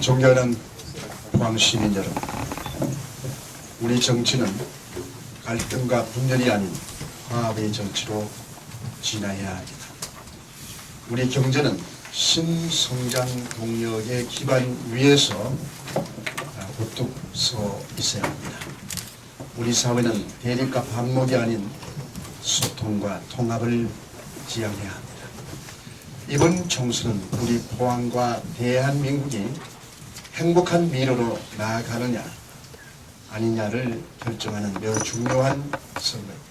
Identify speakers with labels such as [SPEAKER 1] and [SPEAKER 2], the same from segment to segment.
[SPEAKER 1] 존경하는 포항시민 여러분 우리 정치는 갈등과 분열이 아닌 화합의 정치로 진화해야 합니다. 우리 경제는 신성장 동력의 기반 위에서 우뚝 서 있어야 합니다. 우리 사회는 대립과 반목이 아닌 소통과 통합을 지향해야 합니다. 이번 총선은 우리 포항과 대한민국이 행복한 미래로 나아가느냐 아니냐를 결정하는 매우 중요한 선거입니다.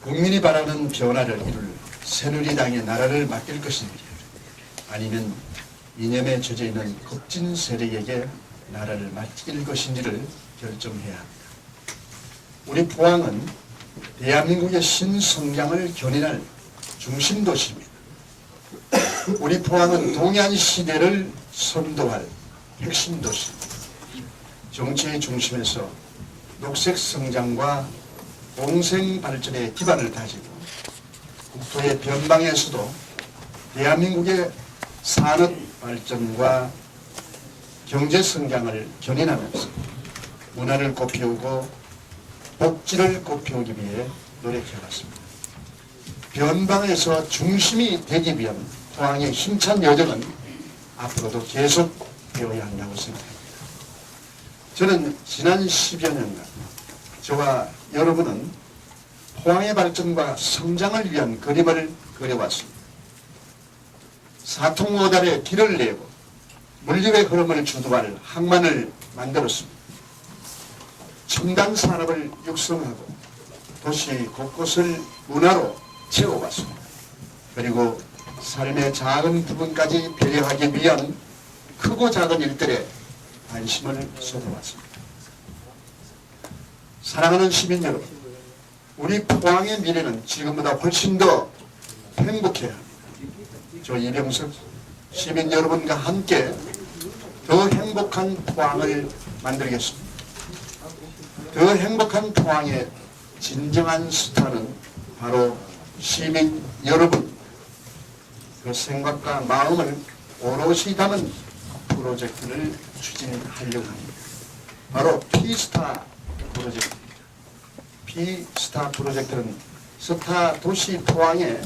[SPEAKER 1] 국민이 바라는 변화를 이룰 새누리당의 나라를 맡길 것인지 아니면 이념에 젖어 있는 급진 세력에게 나라를 맡길 것인지를 결정해야 합니다. 우리 포항은 대한민국의 신성장을 견인할 중심 도시입니다. 우리 포항은 동해안 시대를 선도할 핵심 도시입니다. 정치의 중심에서 녹색 성장과 공생 발전의 기반을 다지고 국토의 변방에서도 대한민국의 산업 발전과 경제 성장을 견인하면서 문화를 꽃피우고 복지를 꽃피우기 위해 노력해왔습니다. 변방에서 중심이 되기 위한 포항의 힘찬 여정은 앞으로도 계속 되어야 한다고 생각합니다. 저는 지난 10여 년간 저와 여러분은 포항의 발전과 성장을 위한 그림을 그려왔습니다. 사통오달에 길을 내고 물류의 흐름을 주도할 항만을 만들었습니다. 첨단 산업을 육성하고 도시 곳곳을 문화로 채워왔습니다. 그리고 삶의 작은 부분까지 배려하기 위한 크고 작은 일들에 관심을 쏟아왔습니다. 사랑하는 시민 여러분, 우리 포항의 미래는 지금보다 훨씬 더 행복해야 합니다. 저 이병석 시민 여러분과 함께 더 행복한 포항을 만들겠습니다. 더 행복한 포항의 진정한 스타는 바로 시민 여러분 그 생각과 마음을 오롯이 담은 프로젝트를 추진하려고 합니다. 바로 피스타 프로젝트입니다. 피스타 프로젝트는 스타 도시 포항의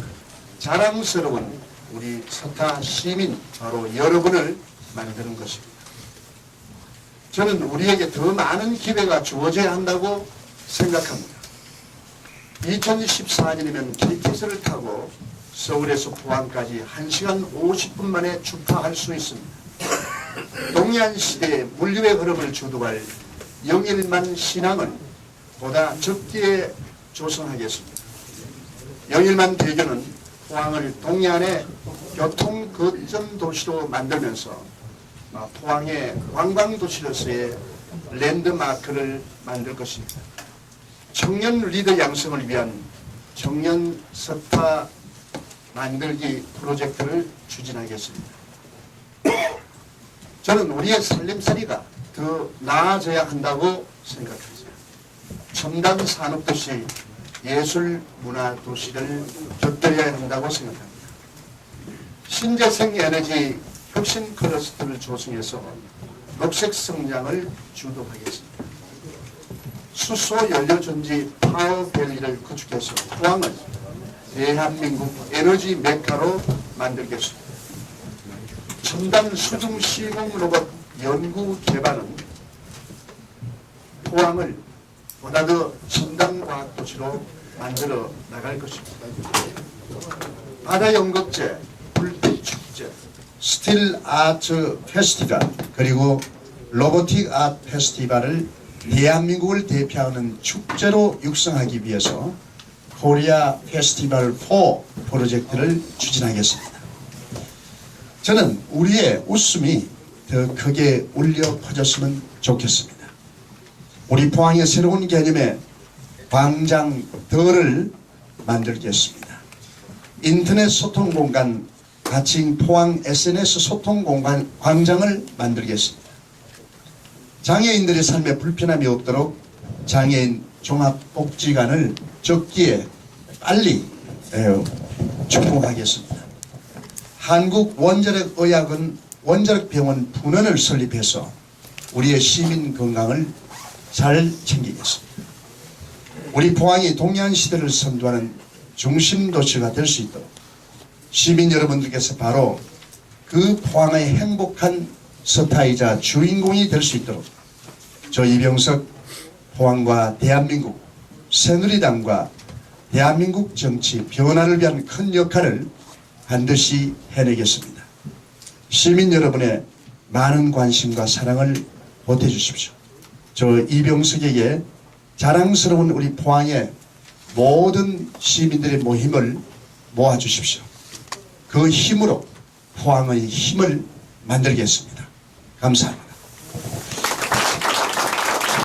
[SPEAKER 1] 자랑스러운 우리 스타 시민 바로 여러분을 만드는 것입니다. 저는 우리에게 더 많은 기회가 주어져야 한다고 생각합니다. 2014년이면 KTX를 타고 서울에서 포항까지 1시간 50분 만에 출파할 수 있습니다. 동해안 시대의 물류의 흐름을 주도할 영일만 신항은 보다 적게 조성하겠습니다. 영일만 대교는 포항을 동해안의 교통 거점 도시로 만들면서 아, 포항의 관광 도시로서의 랜드마크를 만들 것입니다. 청년 리더 양성을 위한 청년 스타 만들기 프로젝트를 추진하겠습니다. 저는 우리의 살림살이가 더 나아져야 한다고 생각합니다. 첨단 산업도시, 예술 문화 도시를 곁들여야 한다고 생각합니다. 신재생 에너지 혁신 클러스터를 조성해서 녹색 성장을 주도하겠습니다. 수소 연료 전지 파워밸리를 구축해서 포항을 대한민국 에너지 메카로 만들겠습니다. 첨단 수중 시공 로봇 연구 개발은 포항을 보다 더 첨단 과학 도시로 만들어 나갈 것입니다. 바다 연극제, 불빛 축제, 스틸 아트 페스티벌 그리고 로보틱 아트 페스티벌을 대한민국을 대표하는 축제로 육성하기 위해서 코리아 페스티벌 4 프로젝트를 추진하겠습니다. 저는 우리의 웃음이 더 크게 울려 퍼졌으면 좋겠습니다. 우리 포항의 새로운 개념의 광장더를 만들겠습니다. 인터넷 소통 공간 가칭 포항 SNS 소통 공간 광장을 만들겠습니다. 장애인들의 삶에 불편함이 없도록 장애인 종합복지관을 적기에 빨리 에, 준공하겠습니다. 한국 원자력 의학은 원자력 병원 분원을 설립해서 우리의 시민 건강을 잘 챙기겠습니다. 우리 포항이 동해안 시대를 선도하는 중심 도시가 될 수 있도록 시민 여러분들께서 바로 그 포항의 행복한 서타이자 주인공이 될 수 있도록 저 이병석 포항과 대한민국 새누리당과 대한민국 정치 변화를 위한 큰 역할을 반드시 해내겠습니다. 시민 여러분의 많은 관심과 사랑을 보태주십시오. 저 이병석에게 자랑스러운 우리 포항의 모든 시민들의 모임을 모아주십시오. 그 힘으로 포항의 힘을 만들겠습니다. 감사합니다.